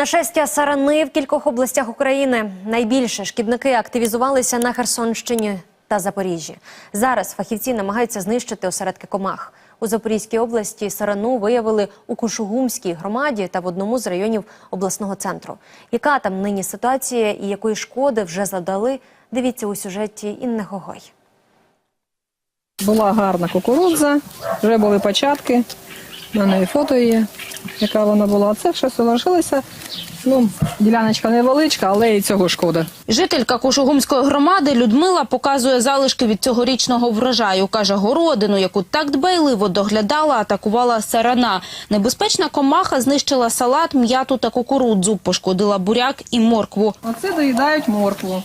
Нашестя сарани в кількох областях України. Найбільше шкідники активізувалися на Херсонщині та Запоріжжі. Зараз фахівці намагаються знищити осередки комах. У Запорізькій області сарану виявили у Кушугумській громаді та в одному з районів обласного центру. Яка там нині ситуація і якої шкоди вже завдали? Дивіться у сюжеті Інни Гогой. Була гарна кукурудза, вже були початки. У мене і фото є, яка вона була. Це все залишилося. Ну, діляночка невеличка, але і цього шкода. Жителька Кушугумської громади Людмила показує залишки від цьогорічного врожаю. Каже, городину, яку так дбайливо доглядала, атакувала сарана. Небезпечна комаха знищила салат, м'яту та кукурудзу, пошкодила буряк і моркву. Оце доїдають моркву.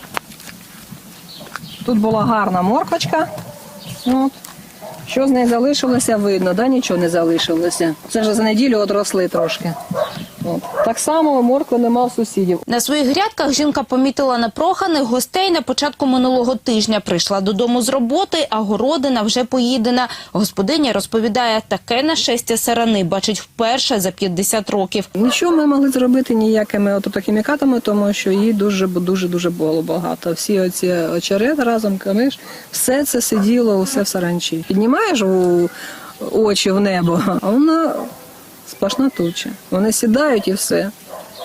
Тут була гарна морквочка. От. Що з неї залишилося, видно, да? нічого не залишилося. Це вже за неділю одросли трошки. Так само моркви нема в сусідів. На своїх грядках жінка помітила непроханих гостей на початку минулого тижня. Прийшла додому з роботи, а городина вже поїдена. Господиня розповідає, таке нашестя сарани бачить вперше за 50 років. Нічого ми не могли зробити ніякими от тому що її дуже дуже дуже було багато. Всі оці очерет разом камиш, все це сиділо, усе в саранчі. Піднімаєш у очі в небо, а вона сплошна туча. Вони сідають і все.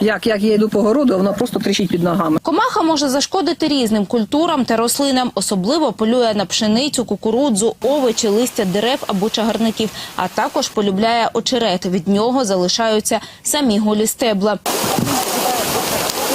Як, як я йду по городу, вона просто тріщить під ногами. Комаха може зашкодити різним культурам та рослинам. Особливо полює на пшеницю, кукурудзу, овочі, листя дерев або чагарників. А також полюбляє очерет. Від нього залишаються самі голі стебла.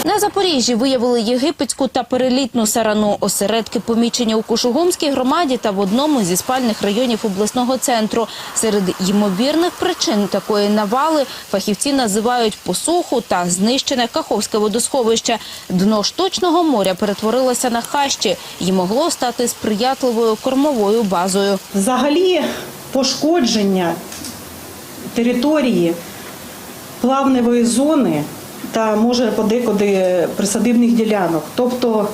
На Запоріжжі виявили єгипетську та перелітну сарану. Осередки помічення у Кушугумській громаді та в одному зі спальних районів обласного центру. Серед ймовірних причин такої навали фахівці називають посуху та знищене Каховське водосховище. Дно штучного моря перетворилося на хащі і могло стати сприятливою кормовою базою. Взагалі пошкодження території плавневої зони та може подекуди присадибних ділянок. Тобто,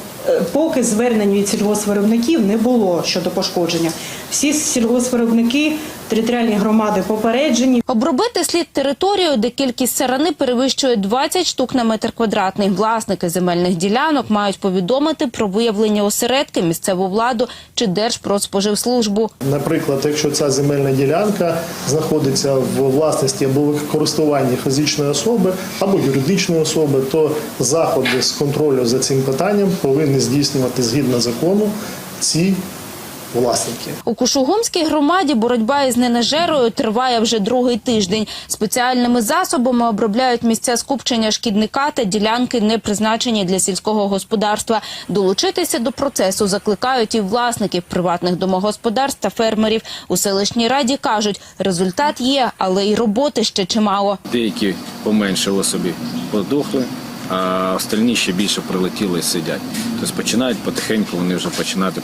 поки звернень від сільгоспвиробників не було щодо пошкодження. Всі сільгоспвиробники територіальні громади попереджені. Обробити слід територію, де кількість сарани перевищує 20 штук на метр квадратний. Власники земельних ділянок мають повідомити про виявлення осередки, місцеву владу чи Держпродспоживслужбу. Наприклад, якщо ця земельна ділянка знаходиться в власності або в користуванні фізичної особи або юридичної особи, то заходи з контролю за цим питанням повинні здійснювати згідно закону ці власники. У Кушугумській громаді боротьба із ненажерою триває вже другий тиждень. Спеціальними засобами обробляють місця скупчення шкідника та ділянки, не призначені для сільського господарства. Долучитися до процесу закликають і власників приватних домогосподарств та фермерів. У селищній раді кажуть, результат є, але й роботи ще чимало. Деякі поменшили собі, подохли, а остальні ще більше прилетіли і сидять. Тобто починають потихеньку вони вже починати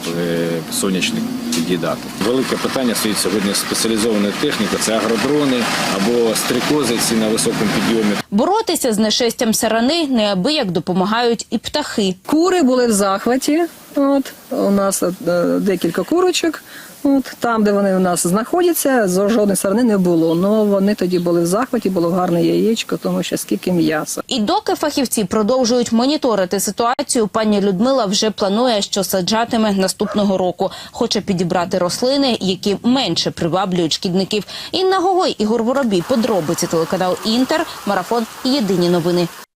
сонячник під'їдати. Велике питання стоїть сьогодні спеціалізована техніка, це агродрони або стрикози ці на високому підйомі. Боротися з нашестям сарани неабияк допомагають і птахи. Кури були в захваті. От, у нас е, декілька курочок. От, там, де вони у нас знаходяться, з- жодної сторони не було. Ну вони тоді були в захваті, було гарне яєчко, тому що скільки м'яса. І доки фахівці продовжують моніторити ситуацію, пані Людмила вже планує, що саджатиме наступного року. Хоче підібрати рослини, які менше приваблюють шкідників. Інна Гогой, Ігор Воробій, подробиці телеканал Інтер, марафон. Єдині новини.